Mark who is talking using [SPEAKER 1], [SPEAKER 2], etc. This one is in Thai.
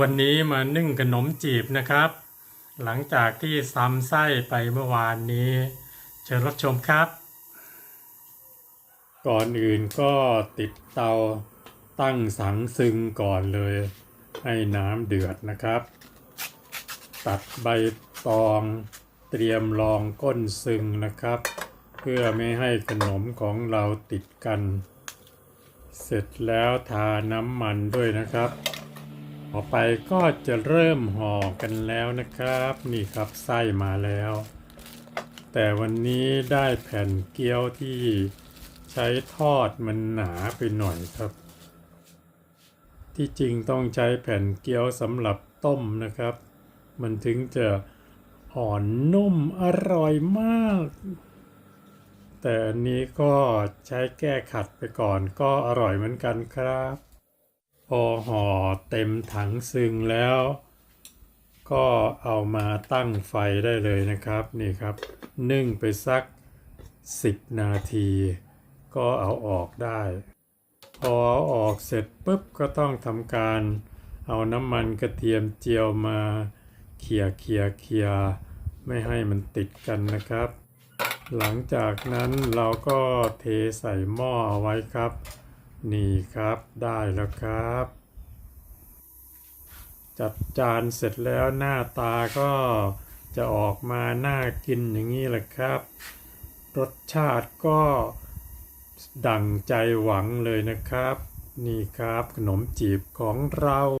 [SPEAKER 1] วันนี้มานึ่งขนมจีบนะครับ หลังจากที่ซ้ำไส้ไปเมื่อวานนี้ เชิญรับชมครับ ก่อนอื่นก็ติดเตาตั้งสังซึงก่อนเลย ให้น้ำเดือดนะครับ ตัดใบตองเตรียมรองก้นซึงนะครับ เพื่อไม่ให้ขนมของเราติดกัน เสร็จแล้วทาน้ำมันด้วยนะครับ ต่อไปก็จะเริ่มห่อกันแล้วนะครับ นี่ครับไส้มาแล้ว แต่วันนี้ได้แผ่นเกี๊ยวที่ใช้ทอดมันหนาไปหน่อยครับ ที่จริงต้องใช้แผ่นเกี๊ยวสำหรับต้มนะครับ มันถึงจะอ่อนนุ่มอร่อยมาก แต่อันนี้ก็ใช้แก้ขัดไปก่อนก็อร่อยเหมือนกันครับ พอห่อเต็มถังซึงแล้ว ก็เอามาตั้งไฟได้เลยนะครับนี่ครับนึ่งไปสัก 10 นาที ก็เอาออกได้ พอเอาออกเสร็จปุ๊บก็ต้องทำการเอาน้ำมันกระเทียมเจียวมาเขี่ยเขี่ยเขี่ยไม่ให้มันติดกันนะครับ หลังจากนั้นเราก็เทใส่หม้อเอาไว้ครับ นี่ครับได้แล้วครับ จัดจานเสร็จแล้วหน้าตาก็จะออกมาน่ากินอย่างนี้แหละครับ รสชาติก็ดั่งใจหวังเลยนะครับ นี่ครับขนมจีบของเรา